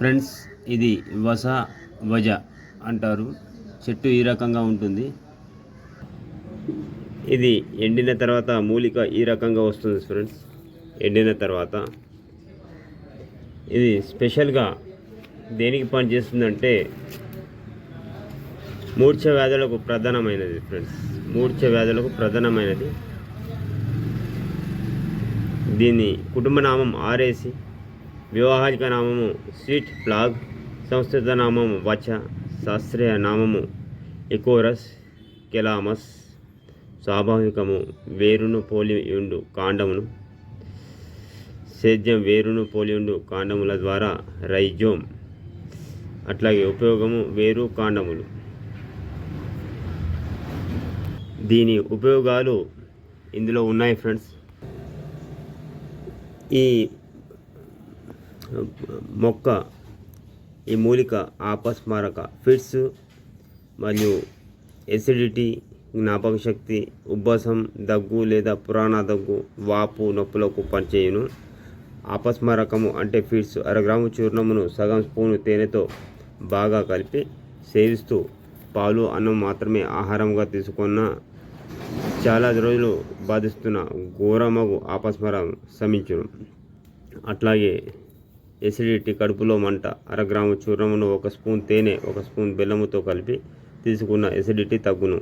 Friends ఇది వస వజ అంటారు. చెట్టు ఈ రకంగా ఉంటుంది. ఇది ఎండిన తర్వాత మూలిక ఈ రకంగా వస్తుంది ఫ్రెండ్స్. ఎండిన తర్వాత ఇది స్పెషల్గా దేనికి పనిచేస్తుందంటే మూర్ఛ వ్యాధులకు ప్రధానమైనది ఫ్రెండ్స్. మూర్ఛ వ్యాధులకు ప్రధానమైనది. దీని కుటుంబ నామం ఆరేసి వివాహానిక నామము స్వీట్ ఫ్లాగ్ సంస్కృత నామము వచ శాస్త్రీయ నామము ఎకోరస్ కెలామస్ స్వాభావికము వేరును పోలి ఉండు కాండమును సేద్యం వేరును పోలి ఉండు కాండముల ద్వారా రైజోమ్ అట్లాగే ఉపయోగము వేరు కాండములు. దీని ఉపయోగాలు ఇందులో ఉన్నాయి ఫ్రెండ్స్. ఈ మొక్క ఈ మూలిక ఆపస్మారక ఫిట్స్ మరియు ఎసిడిటీ జ్ఞాపక శక్తి ఉబ్బసం దగ్గు లేదా పురాణ దగ్గు వాపు నొప్పులకు పనిచేయును. ఆపస్మారకము అంటే ఫిట్స్ అరగ్రాము చూర్ణమును సగం స్పూను తేనెతో బాగా కలిపి సేవిస్తూ పాలు అన్నం మాత్రమే ఆహారంగా తీసుకున్న చాలా రోజులు బాధిస్తున్న ఘోరమగు ఆపస్మరం శమించును. అట్లాగే ఎసిడిటీ కడుపులో మంట అరగ్రాము చూర్ణమును ఒక స్పూన్ తేనె ఒక స్పూన్ బెల్లముతో కలిపి తీసుకున్న ఎసిడిటీ తగ్గును.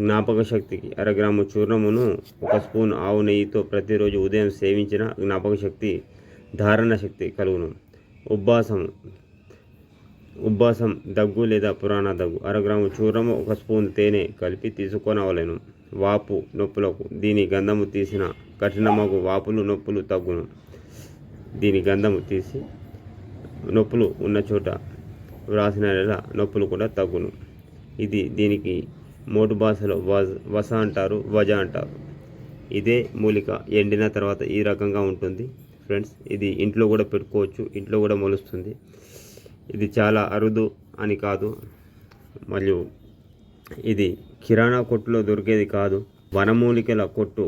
జ్ఞాపక శక్తికి అరగ్రాము చూర్ణమును ఒక స్పూన్ ఆవు నెయ్యితో ప్రతిరోజు ఉదయం సేవించిన జ్ఞాపక శక్తి ధారణ శక్తి కలుగును. ఉబ్బాసం ఉబ్బాసం దగ్గు లేదా పురాణ దగ్గు. అరగ్రాము చూర్ణము ఒక స్పూన్ తేనె కలిపి తీసుకొనవలెను. వాపు నొప్పులకు దీని గంధము తీసిన కఠినమగు వాపులు నొప్పులు తగ్గును. దీని గంధము తీసి నొప్పులు ఉన్న చోట వ్రాసిన నెల నొప్పులు కూడా తగ్గును. ఇది దీనికి మోటు భాషలో వజ వస అంటారు వజ అంటారు. ఇదే మూలిక ఎండిన తర్వాత ఈ రకంగా ఉంటుంది. ఫ్రెండ్స్ ఇది ఇంట్లో కూడా పెట్టుకోవచ్చు ఇంట్లో కూడా మొలుస్తుంది. ఇది చాలా అరుదు అని కాదు. మరియు ఇది కిరాణా కొట్టులో దొరికేది కాదు. వనమూలికల కొట్టు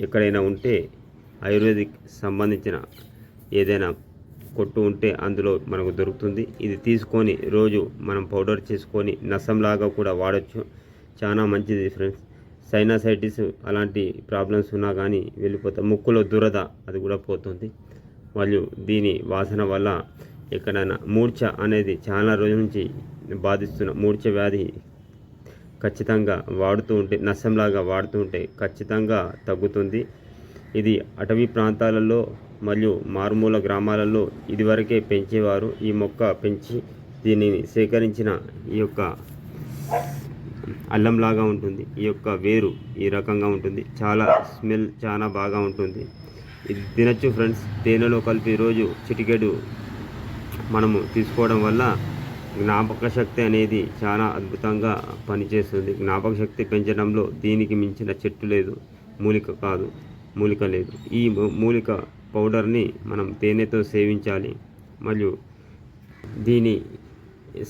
ఎక్కడైనా ఉంటే ఆయుర్వేదిక్ సంబంధించిన ఏదైనా కొట్టు ఉంటే అందులో మనకు దొరుకుతుంది. ఇది తీసుకొని రోజు మనం పౌడర్ చేసుకొని నసంలాగా కూడా వాడచ్చు. చాలా మంచిది ఫ్రెండ్స్. సైనసైటిస్ అలాంటి ప్రాబ్లమ్స్ ఉన్నా కానీ వెళ్ళిపోతాయి ముక్కులో దురద అది కూడా పోతుంది. మరియు దీని వాసన వల్ల ఎక్కడైనా మూర్ఛ అనేది చాలా రోజుల నుంచి బాధిస్తున్న మూర్ఛ వ్యాధి ఖచ్చితంగా వాడుతూ ఉంటే నష్టంలాగా వాడుతూ ఉంటే ఖచ్చితంగా తగ్గుతుంది. ఇది అటవీ ప్రాంతాలలో మరియు మారుమూల గ్రామాలలో ఇదివరకే పెంచేవారు ఈ మొక్క పెంచి దీనిని సేకరించిన ఈ యొక్క అల్లంలాగా ఉంటుంది. ఈ యొక్క వేరు ఈ రకంగా ఉంటుంది. చాలా స్మెల్ చాలా బాగా ఉంటుంది. ఇది తినచ్చు ఫ్రెండ్స్. తేనెలో కలిపి రోజు చిటికెడు మనము తీసుకోవడం వల్ల జ్ఞాపక శక్తి అనేది చాలా అద్భుతంగా పనిచేస్తుంది. జ్ఞాపక శక్తి పెంచడంలో దీనికి మించిన చెట్టు లేదు. మూలిక కాదు. మూలిక లేదు. ఈ మూలిక పౌడర్ని మనం తేనెతో సేవించాలి. మరియు దీని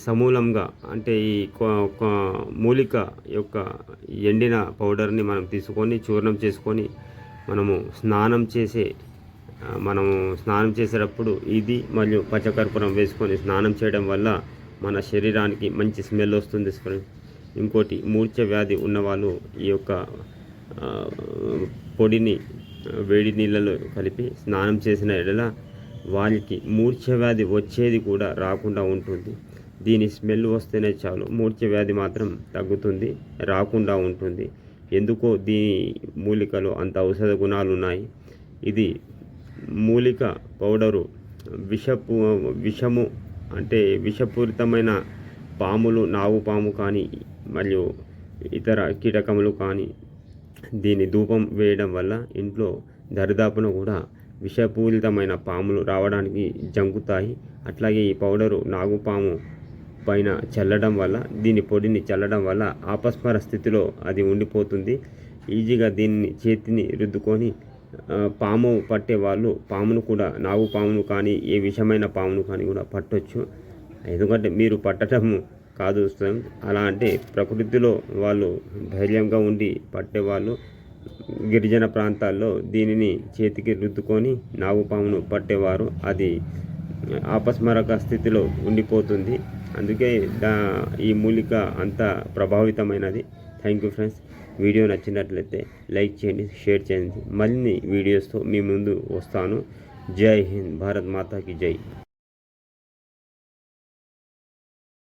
సమూలంగా అంటే ఈ కొ- మూలిక యొక్క ఎండిన పౌడర్ని మనం తీసుకొని చూర్ణం చేసుకొని మనము స్నానం చేసే మనము స్నానం చేసేటప్పుడు ఇది మరియు పచ్చకర్పూరం వేసుకొని స్నానం చేయడం వల్ల మన శరీరానికి మంచి స్మెల్ వస్తుంది ఫ్రెండ్స్ ఇంకోటి మూర్ఛ వ్యాధి ఉన్నవాళ్ళు ఈ యొక్క పొడిని వేడి నీళ్ళలో కలిపి స్నానం చేసిన ఎడల వారికి మూర్ఛ వ్యాధి వచ్చేది కూడా రాకుండా ఉంటుంది. దీని స్మెల్ వస్తేనే చాలు. మూర్ఛవ్యాధి మాత్రం తగ్గుతుంది రాకుండా ఉంటుంది. ఎందుకో దీని మూలికలో అంత ఔషధ గుణాలు ఉన్నాయి ఇది మూలిక పౌడరు విషపు విషము అంటే విషపూరితమైన పాములు నాగు పాము కానీ మరియు ఇతర కీటకములు కానీ దీని ధూపం వేయడం వల్ల ఇంట్లో దరిదాపున కూడా విషపూరితమైన పాములు రావడానికి జంకుతాయి. అట్లాగే ఈ పౌడరు నాగుపాము పైన చల్లడం వల్ల దీని పొడిని చల్లడం వల్ల ఆపస్మర స్థితిలో అది ఉండిపోతుంది. ఈజీగా దీన్ని చేతిని రుద్దుకొని పాము పట్టే వాళ్ళు పామును కూడా నాగు పామును కానీ ఏ విషమైన పామును కానీ కూడా పట్టొచ్చు. ఎందుకంటే మీరు పట్టడం కాదు స్ట్రెంగ్త్ అలా అంటే ప్రకృతిలో వాళ్ళు ధైర్యంగా ఉండి పట్టేవాళ్ళు గిరిజన ప్రాంతాల్లో దీనిని చేతికి రుద్దుకొని నాగుపామును పట్టేవారు. అది అపస్మరక స్థితిలో ఉండిపోతుంది. అందుకే దా ఈ మూలిక అంత ప్రభావితమైనది. Thank you friends. వీడియో నచ్చినట్లయితే లైక్ చేయండి షేర్ చేయండి. మరిన్ని వీడియోస్తో మీ ముందు వస్తాను. జై హింద్. భారత్ మాతాకి జై.